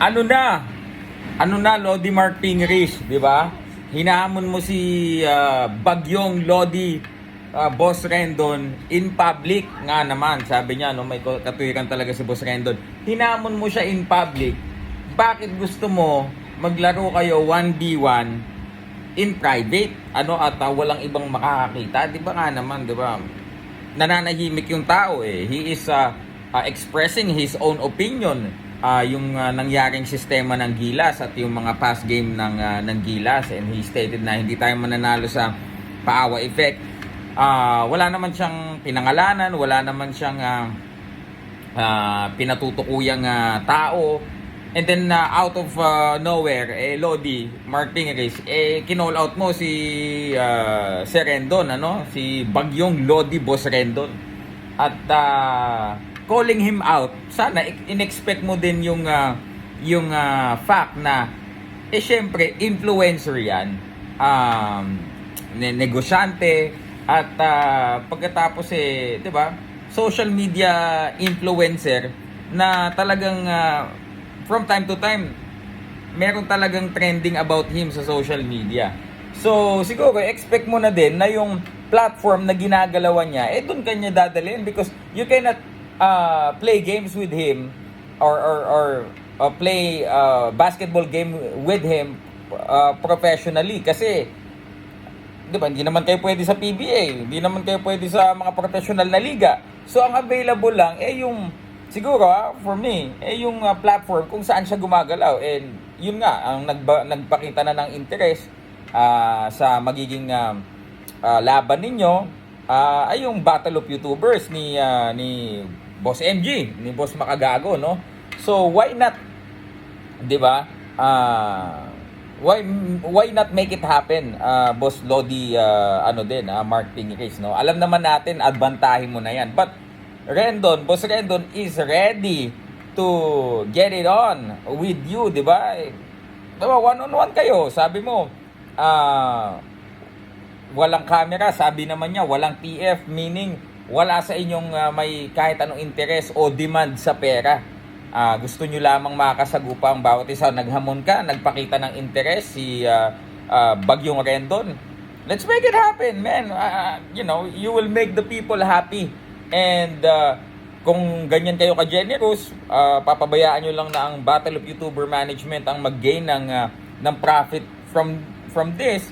ano na? Ano na, Lodi Pingris, di ba? Hinahamon mo si ah, Bagyong Lodi ah, Boss Rendon in public nga naman. Sabi niya, no, may katuwiran talaga si Boss Rendon. Hinamon mo siya in public. Bakit gusto mo maglaro kayo 1v1 in private? Ano at ah, walang ibang makakakita? Di ba nga naman, di ba? nananahimik yung tao eh. He is uh, uh, expressing his own opinion. Uh, yung uh, nangyaring sistema ng Gilas at yung mga past game ng, uh, ng Gilas. And he stated na hindi tayo mananalo sa paawa effect. Uh, wala naman siyang pinangalanan, wala naman siyang uh, uh, pinatutukuyang uh, tao. And then uh, out of uh, nowhere, eh Lodi, Mark Tingris, eh kinall out mo si uh, si Rendon, ano? Si Bagyong Lodi Boss Rendon. At uh, calling him out, sana in-expect mo din yung uh, yung uh, fact na eh syempre influencer 'yan. Um, ne- negosyante at uh, pagkatapos eh, 'di ba? Social media influencer na talagang uh, from time to time, meron talagang trending about him sa social media. So, siguro, expect mo na din na yung platform na ginagalawan niya, eh, doon kanya dadalhin because you cannot uh, play games with him or, or, or uh, play uh, basketball game with him uh, professionally kasi di ba, hindi naman kayo pwede sa PBA, hindi naman kayo pwede sa mga professional na liga. So, ang available lang, eh, yung, siguro, ah, for me, eh, yung ah, platform kung saan siya gumagalaw. And, yun nga, ang nagba, nagpakita na ng interest ah, sa magiging ah, ah, laban ninyo, ah, ay yung Battle of YouTubers ni, ah, ni Boss MG, ni Boss Makagago, no? So, why not, di ba, ah, why why not make it happen? Uh, boss Lodi uh, ano din uh, Mark Pingris no? Alam naman natin advantahin mo na yan. But Rendon boss Rendon is ready to get it on with you di ba? Diba one on one kayo sabi mo. Ah walang camera sabi naman niya walang TF meaning wala sa inyong ah, may kahit anong interes o demand sa pera Ah, gusto nyo lamang makasagupa ang bawat isa. Naghamon ka, nagpakita ng interes si ah, ah, Bagyong Rendon. Let's make it happen, man. Ah, you know, you will make the people happy. And ah, kung ganyan kayo ka-generous, ah, papabayaan nyo lang na ang Battle of YouTuber Management ang mag-gain ng, ah, ng profit from from this.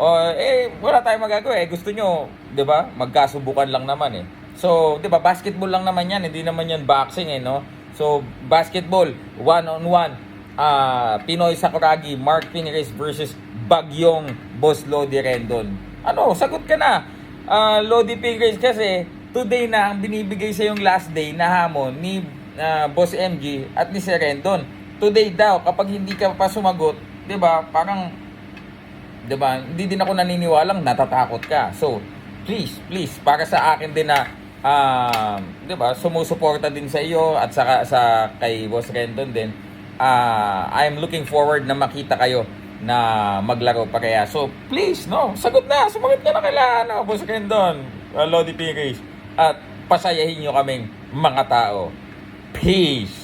O, eh, wala tayong magagawa eh. Gusto nyo, di ba, magkasubukan lang naman eh. So, di ba, basketball lang naman yan. Hindi naman yan boxing eh, no? So, basketball, one-on-one. ah Pinoy Sakuragi, Mark Pingris versus Bagyong Boss Lodi Rendon. Ano, sagot ka na. Ah, Lodi Pingris kasi today na ang binibigay sa yung last day na hamon ni ah, Boss MG at ni Sir Rendon. Today daw, kapag hindi ka pa sumagot, 'di ba? Parang 'di ba? Hindi din ako naniniwalang natatakot ka. So, please, please para sa akin din na um, 'di ba? Sumusuporta din sa iyo at saka sa kay Boss Rendon din. Ah, I'm looking forward na makita kayo na maglaro pa kaya. So, please, no, sagot na. Sumagot ka na kailangan, no, Boss Rendon. Uh, Lodi Pires. At pasayahin nyo kaming mga tao. Peace!